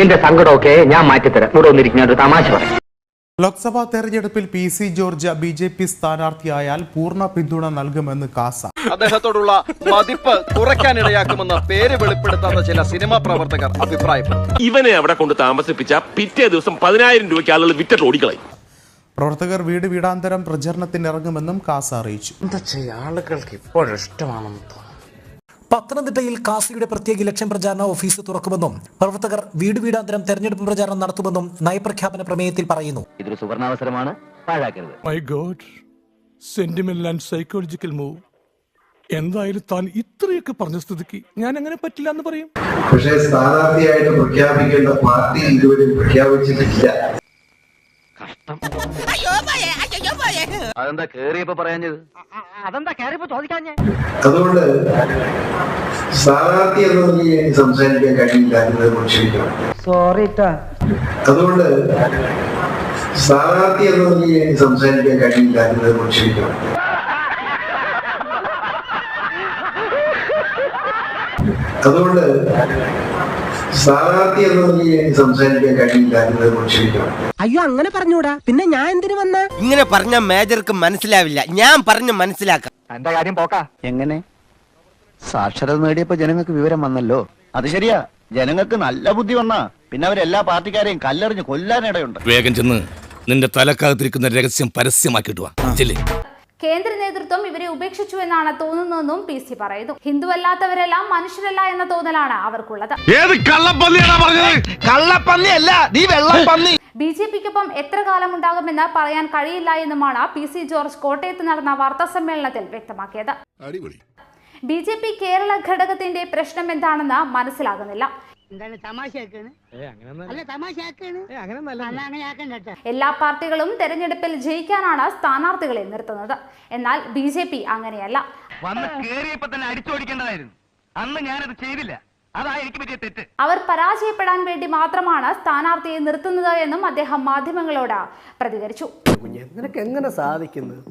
നിന്റെ സങ്കടമൊക്കെ ഞാൻ മാറ്റിത്തരാം. ഇവിടെ ഒന്നിരിക്കുന്ന ഒരു തമാശ പറയാം ലോക്സഭാ തെരഞ്ഞെടുപ്പിൽ P C George B J P സ്ഥാനാർത്ഥിയായാൽ പൂർണ പിന്തുണ നൽകുമെന്ന് കാസ. അദ്ദേഹത്തോടുള്ള മതിപ്പ് കുറയ്ക്കാനിടയാക്കുമെന്ന് പേര് വെളിപ്പെടുത്താത്ത ചില സിനിമാ പ്രവർത്തകർ അഭിപ്രായപ്പെട്ടു ഇവനെ അവിടെ കൊണ്ട് താമസിപ്പിച്ച പിറ്റേ ദിവസം പതിനായിരം രൂപയ്ക്ക് ആളുകൾ വിറ്റിട്ട് ഓടിക്കളയും. പ്രവർത്തകർ വീട് വീടാന്തരം പ്രചരണത്തിന് ഇറങ്ങുമെന്നും കാസ അറിയിച്ചു. പത്തനംതിട്ടയിൽ കാസിയുടെ പ്രത്യേക ഇലക്ഷൻ പ്രചാരണ ഓഫീസ് തുറക്കുമെന്നും പ്രവർത്തകർ വീട് വീടാന്തരം തെരഞ്ഞെടുപ്പ് പ്രചാരണം നടത്തുമെന്നും നയപ്രഖ്യാപന പ്രമേയത്തിൽ പറയുന്നു. ഇതൊരു സുവർണാവസരമാണ്. പാഴാക്കരുത്. My god sentimental and psychological move എന്തായാലും താൻ ഇത്രയൊക്കെ പറഞ്ഞ സ്ഥിതിക്ക് ഞാൻ അങ്ങനെ പറ്റില്ല എന്ന് പറയും. പക്ഷേ സ്ഥാനാർത്ഥിയായിട്ട് പ്രഖ്യാപിക്കേണ്ട പാർട്ടി ഇതുവരെ പ്രഖ്യാപിച്ചിട്ടില്ല. അതെന്താ കേറിയപ്പോ പറയാഞ്ഞത്? അതുകൊണ്ട് സ്ഥാനാർത്ഥി എന്ന നിലയിൽ എനിക്ക് സംസാരിക്കാൻ കഴിയില്ല എന്നത് ക്ഷമിക്കണം അതുകൊണ്ട് സ്ഥാനാർത്ഥി എന്ന നിലയിൽ എനിക്ക് സംസാരിക്കാൻ കഴിയില്ല എന്നത് ക്ഷമിക്കണം അതുകൊണ്ട് സ്ഥാനാർത്ഥി എന്ന നിലയിൽ എനിക്ക് സംസാരിക്കാൻ കഴിയില്ല എന്നത് ക്ഷമിക്കണം അയ്യോ അങ്ങനെ പറഞ്ഞൂടാ. പിന്നെ ഞാൻ എന്തിനു വന്ന? ഇങ്ങനെ പറഞ്ഞ മേജർക്ക് മനസ്സിലാവില്ല. ഞാൻ പറഞ്ഞു മനസ്സിലാക്കാം. എന്റെ കാര്യം? പോക്കാ. എങ്ങനെ? സാക്ഷരത നേടിയപ്പോ ജനങ്ങൾക്ക് വിവരം വന്നല്ലോ. അത് ശരിയാ. ജനങ്ങൾക്ക് നല്ല ബുദ്ധി വന്നാ. പിന്നെ അവരെല്ലാ പാർട്ടിക്കാരെയും കല്ലെറിഞ്ഞ് കൊല്ലാനിടയുണ്ട്. വേഗം ചെന്ന് നിന്റെ തലക്കകത്തിരിക്കുന്ന രഹസ്യം പരസ്യമാക്കിട്ട് വാ. ചെല്ലേ. കേന്ദ്ര നേതൃത്വം ഇവരെ ഉപേക്ഷിച്ചു എന്നാണ് തോന്നുന്നതെന്നും പി സി പറയുന്നു. ഹിന്ദുവല്ലാത്തവരെല്ലാം മനുഷ്യരല്ല എന്ന തോന്നലാണ് അവർക്കുള്ളത്. ബി ജെ പിക്കൊപ്പം എത്ര കാലം ഉണ്ടാകുമെന്ന് പറയാൻ കഴിയില്ല എന്നുമാണ് പി സി ജോർജ് കോട്ടയത്ത് നടന്ന വാർത്താ സമ്മേളനത്തിൽ വ്യക്തമാക്കിയത്. ബി ജെ പി കേരള ഘടകത്തിന്റെ പ്രശ്നം എന്താണെന്ന് മനസ്സിലാകുന്നില്ല. എന്താണ് അല്ല. തമാശയാക്കാണ് അല്ല അങ്ങനെ എല്ലാ പാർട്ടികളും തെരഞ്ഞെടുപ്പിൽ ജയിക്കാനാണ് സ്ഥാനാർത്ഥികളെ നിർത്തുന്നത്. എന്നാൽ ബി ജെ പി അങ്ങനെയല്ല. വന്ന് കേറിയപ്പോ തന്നെ അടിച്ചോടിക്കേണ്ടതായിരുന്നു. അന്ന് ഞാനത് ചെയ്തില്ല. അവർ പരാജയപ്പെടാൻ വേണ്ടി മാത്രമാണ് സ്ഥാനാർത്ഥിയെ നിർത്തുന്നത് എന്നും അദ്ദേഹം മാധ്യമങ്ങളോട് പ്രതികരിച്ചു. നിനക്ക് എങ്ങനെ സാധിക്കുന്നത്?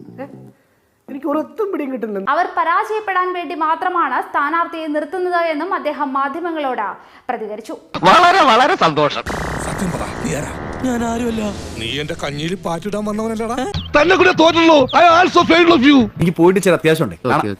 എനിക്ക് ഒരൊത്തും പിടിയും കിട്ടുന്നില്ല. അവർ പരാജയപ്പെടാൻ വേണ്ടി മാത്രമാണ് സ്ഥാനാർത്ഥിയെ നിർത്തുന്നത് എന്നും അദ്ദേഹം മാധ്യമങ്ങളോട് പ്രതികരിച്ചു. വളരെ വളരെ സന്തോഷം. സത്യം പറ ഞാൻ ആരുമല്ല. നീ എന്റെ കഞ്ഞിയിൽ പാറ്റിടാൻ വന്നവനല്ലടാ. തന്നെ കൂടെ തോറ്റുള്ളൂ. I also failed of you എനിക്ക് പോയിട്ട് ചില അത്യാവശ്യമുണ്ട്.